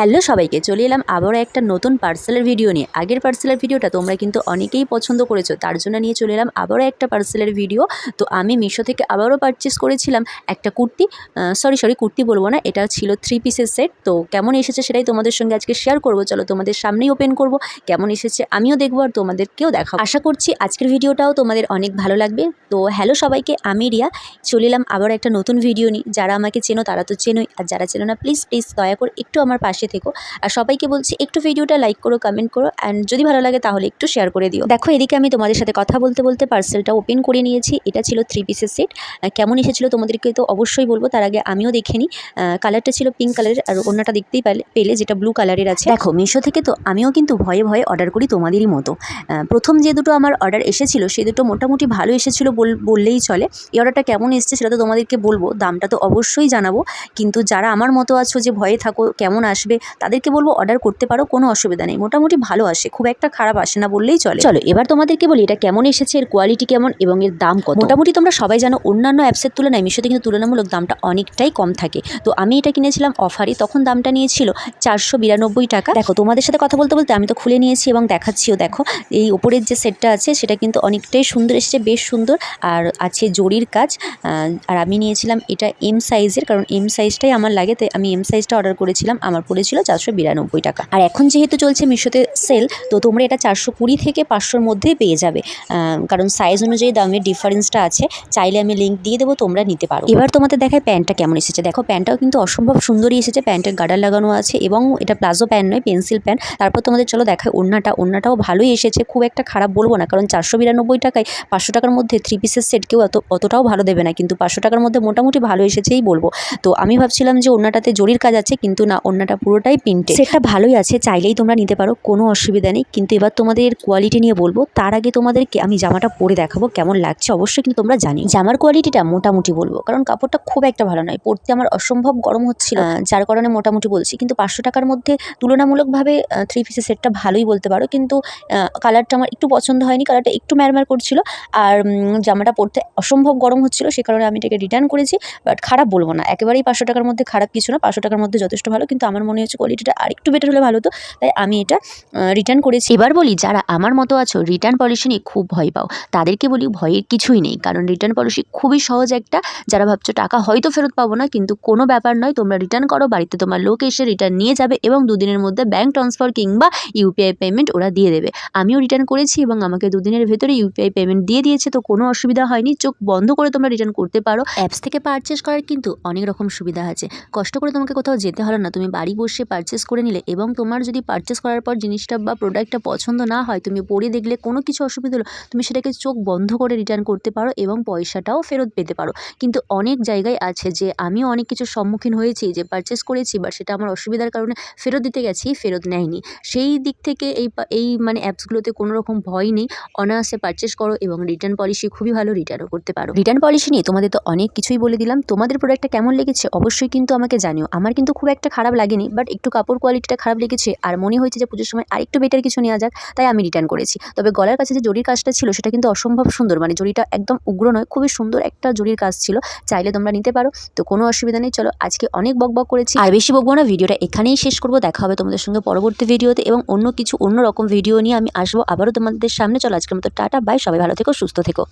Hello সবাইকে, চলে এলাম আবারও একটা নতুন পার্সেলের ভিডিও নিয়ে। আগের পার্সেলের ভিডিওটা তোমরা কিন্তু অনেকেই পছন্দ করেছ, তার জন্য নিয়ে চলে এলাম আবারও একটা পার্সেলের ভিডিও তো আমি মিশো থেকে আবারও পারচেস করেছিলাম একটা কুর্তি সরি সরি কুর্তি বলব না, এটা ছিল থ্রি পিসের সেট তো কেমন এসেছে সেটাই তোমাদের সঙ্গে আজকে শেয়ার করব, চলো তোমাদের সামনেই ওপেন করব, কেমন এসেছে আমিও দেখব আর তোমাদেরকেও দেখাবো। আশা করছি আজকের ভিডিওটাও তোমাদের অনেক ভালো লাগবে। তো হ্যালো সবাইকে, আমি রিয়া, চলে এলাম আবার একটা নতুন ভিডিও নিয়ে। যারা আমাকে চেনো তারা তো চেনোই, আর যারা চেনো না প্লিজ প্লিজ দয়া করে একটু আমার পাশে থেকো। আর সবাইকে বলছি, একটু ভিডিওটা লাইক করো কমেন্ট করো অ্যান্ড যদি ভালো লাগে তাহলে একটু শেয়ার করে দিও। দেখো, এদিকে আমি তোমাদের সাথে কথা বলতে বলতে পার্সেলটা ওপেন করে নিয়েছি। এটা ছিল থ্রি পিসের সেট কেমন এসেছিল তোমাদেরকে তো অবশ্যই বলব। তার আগে আমিও দেখে নিই। কালারটা ছিল পিঙ্ক কালারের আর অন্যটা দেখতেই পেলে যেটা ব্লু কালারের আছে। দেখো, মিশো থেকে তো আমিও কিন্তু ভয়ে ভয়ে অর্ডার করি তোমাদেরই মতো। প্রথম যে দুটো আমার অর্ডার এসেছিল, সে দুটো মোটামুটি ভালো এসেছিল বল, বললেই চলে। এই অর্ডারটা কেমন এসছে সেটা তো তোমাদেরকে বলব। দামটা তো অবশ্যই জানাব। কিন্তু যারা আমার মতো আছো যে ভয়ে থাকো, কেমন আসবে তাদেরকে বলব অর্ডার করতে পারো কোনো অসুবিধা নেই। মোটামুটি ভালো আসে খুব একটা খারাপ আসে না বললেই চলে। চলো এবার তোমাদেরকে বলি এটা কেমন এসেছে এর কোয়ালিটি কেমন এবং এর দাম কত? মোটামুটি তোমরা সবাই জানো অন্যান্য অ্যাপসের তুলনায় মিশোতে কিন্তু তুলনামূলক দামটা অনেকটাই কম থাকে। তো আমি এটা কিনেছিলাম অফারে তখন দামটা নিয়েছিল চারশো বিরানব্বই টাকা। দেখো তোমাদের সাথে কথা বলতে বলতে আমি তো খুলে নিয়েছি এবং দেখাচ্ছিও দেখো। এই ওপরের যে সেটটা আছে সেটা কিন্তু অনেকটাই সুন্দর এসেছে বেশ সুন্দর। আর আছে জরির কাজ আর আমি নিয়েছিলাম এটা এম সাইজের কারণ এম সাইজটাই আমার লাগে তাই আমি এম সাইজটা অর্ডার করেছিলাম আমার পড়েছিল চারশো বিরানব্বই টাকা। আর এখন যেহেতু চলছে মিশোতে সেল তো তোমরা এটা চারশো কুড়ি থেকে পাঁচশোর মধ্যে পেয়ে যাবে। কারণ সাইজ অনুযায়ী দামের ডিফারেন্সটা আছে, চাইলে আমি লিঙ্ক দিয়ে দেবো, তোমরা নিতে পারো। এবার তোমাদের দেখায় প্যান্টটা কেমন এসেছে। দেখো, প্যান্টটাও কিন্তু অসম্ভব সুন্দরই এসেছে। প্যান্টের গার্ডার লাগানো আছে এবং এটা প্লাজো প্যান্ট নয় পেন্সিল প্যান্ট তারপর তোমাদের চলো দেখায় ওড়নাটা। ওড়নাটাও ভালোই এসেছে। খুব একটা খারাপ বলব না, কারণ চারশো বিরানব্বই টাকায় পাঁচশো টাকার মধ্যে থ্রি পিসের সেট কেউ অত, অতটাও ভালো দেবে না। কিন্তু পাঁচশো টাকার মধ্যে মোটামুটি ভালো এসেছেই বলব। তো আমি ভাবছিলাম যে ওড়নাটাতে জরির কাজ আছে, কিন্তু না, ওড়নাটা পুরোটাই প্রিন্টে সেটা ভালোই আছে চাইলেই তোমরা নিতে পারো কোনো অসুবিধা নেই। কিন্তু এবার তোমাদের কোয়ালিটি নিয়ে বলব তার আগে তোমাদেরকে আমি জামাটা পরে দেখাবো কেমন লাগছে অবশ্যই কিন্তু তোমরা জানি জামার কোয়ালিটিটা মোটামুটি বলব কারণ কাপড়টা খুব একটা ভালো নয় পরতে আমার অসম্ভব গরম হচ্ছিল আহ, যার কারণে মোটামুটি বলছি। কিন্তু পাঁচশো টাকার মধ্যে তুলনামূলকভাবে থ্রি পিসের সেটটা ভালোই বলতে পারো কিন্তু কালারটা আমার একটু পছন্দ হয়নি কালারটা একটু ম্যারম্যার করছিল আর জামাটা পরতে অসম্ভব গরম হচ্ছিল সে কারণে আমি এটাকে রিটার্ন করেছি বাট খারাপ বলব না একেবারেই পাঁচশো টাকার মধ্যে খারাপ কিছু না পাঁচশো টাকার মধ্যে যথেষ্ট ভালো কিন্তু আমার মনে হচ্ছে কোয়ালিটিটা আরেকটু বেটার হলে ভালো হতো। তাই আমি এটা রিটার্ন করেছি। এবার বলি যারা আমার মতো আছো রিটার্ন পলিসি নিয়ে খুব ভয় পাও। তাদেরকে বলি ভয়ের কিছুই নেই। কারণ রিটার্ন পলিসি খুবই সহজ একটা। যারা ভাবছ টাকা হয়তো ফেরত পাবো না কিন্তু কোনো ব্যাপার নয় তোমরা রিটার্ন করো। বাড়িতে তোমার লোক এসে রিটার্ন নিয়ে যাবে এবং দুদিনের মধ্যে ব্যাঙ্ক ট্রান্সফার কিংবা ইউপিআই পেমেন্ট ওরা দিয়ে দেবে। আমিও রিটার্ন করেছি এবং আমাকে দুদিনের ভেতরে ইউপিআই পেমেন্ট দিয়ে দিয়েছে তো কোনো অসুবিধা হয়নি। চোখ বন্ধ করে তোমরা রিটার্ন করতে পারো। অ্যাপস থেকে পারচেস করার কিন্তু অনেক রকম সুবিধা আছে। কষ্ট করে তোমাকে কোথাও যেতে হলো না। তুমি বাড়ি বসে পারচেস করে নিলে এবং তোমার যদি পারচেস করার পর জিনিসটা বা প্রোডাক্টটা পছন্দ না হয়, তুমি পরে দেখলে কোনো কিছু অসুবিধা হলো, তুমি সেটাকে চোখ বন্ধ করে রিটার্ন করতে পারো এবং পয়সাটাও ফেরত পেতে পারো। কিন্তু অনেক জায়গায় আছে যে আমিও অনেক কিছুর সম্মুখীন হয়েছি, যে পারচেস করেছি বা সেটা আমার অসুবিধার কারণে ফেরত দিতে গেছি, ফেরত নেয়নি। সেই দিক থেকে এই এই মানে অ্যাপসগুলোতে কোনো রকম ভয় নেই। অনায়াসে পারচেস করো এবং রিটার্ন পলিসি খুবই ভালো রিটার্নও করতে পারো। রিটার্ন পলিসি নিয়ে তোমাদের তো অনেক কিছুই বলে দিলাম। তোমাদের প্রোডাক্টটা কেমন লেগেছে অবশ্যই কিন্তু আমাকে জানিও। আমার কিন্তু খুব একটা খারাপ লাগেনি বাট একটু কাপড় কোয়ালিটিটা খারাপ লেগেছে আর মনে হয়েছে যে পুজোর সময় আরেকটু বেটার কিছু নেওয়া যাক, তাই আমি রিটার্ন করেছি। তবে গলার কাছে যে জরির কাজটা ছিল, সেটা কিন্তু অসম্ভব সুন্দর। মানে জরিটা একদম উগ্র নয়, খুবই সুন্দর একটা জরির কাজ ছিল। চাইলে তোমরা নিতে পারো, তো কোনো অসুবিধা নেই। চলো, আজকে অনেক বক বক করেছি। আর বেশি বকবো না, ভিডিওটা এখানেই শেষ করব। দেখা হবে তোমাদের সঙ্গে পরবর্তী ভিডিওতে এবং অন্য কিছু অন্য রকম ভিডিও নিয়ে আমি আসব আবারও তোমাদের সামনে। চলো, আজকের মতো টাটা বাই সবাই ভালো থেকো, সুস্থ থেকো।